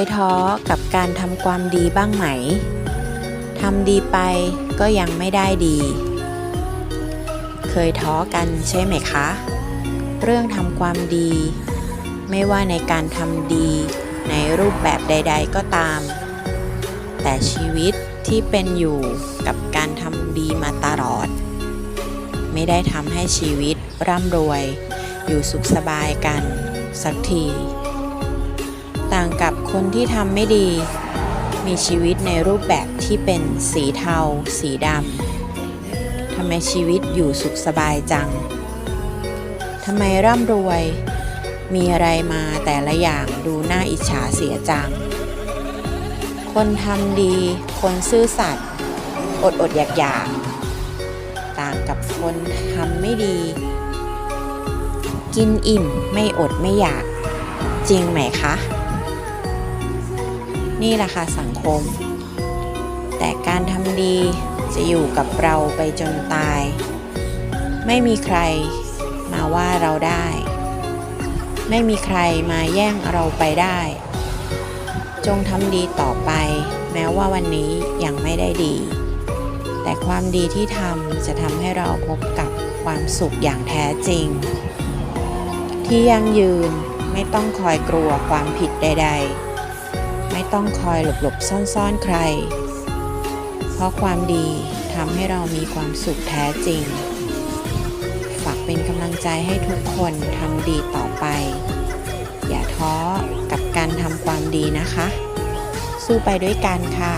ยท้อกับการทำความดีบ้างไหม ทำดีไปก็ยังไม่ได้ดี เคยท้อกันใช่ไหมคะ เรื่องทำความดี ไม่ว่าในการทำดีในรูปแบบใด ๆ ก็ตาม แต่ชีวิตที่เป็นอยู่กับการทำดีมาตลอด ไม่ได้ทำให้ชีวิตร่ำรวย อยู่สุขสบายกันสักที ต่างกับคนที่ทำไม่ดี มีชีวิตในรูปแบบที่เป็นสีเทา สีดำทำไมชีวิตอยู่สุขสบายจังทำไมร่ำรวย มีอะไรมาแต่ละอย่างดูน่าอิจฉาเสียจัง คนทำดี คนซื่อสัตย์อดอดอยากอยากต่างกับคนทำไม่ดี กินอิ่มไม่อดไม่อยากจริงไหมคะ นี่แหละค่ะสังคม แต่การทำดีจะอยู่กับเราไปจนตาย ไม่มีใครมาว่าเราได้ ไม่มีใครมาแย่งเราไปได้ จงทำดีต่อไป แม้ว่าวันนี้ยังไม่ได้ดี แต่ความดีที่ทำจะทำให้เราพบกับความสุขอย่างแท้จริง ที่ยั่งยืนไม่ต้องคอยกลัวความผิดใด ๆ ไม่ต้องคอยหลบหลบซ่อนๆใคร เพราะความดีทำให้เรามีความสุขแท้จริง ฝากเป็นกำลังใจให้ทุกคนทำดีต่อไป อย่าท้อกับการทำความดีนะคะ สู้ไปด้วยกันค่ะ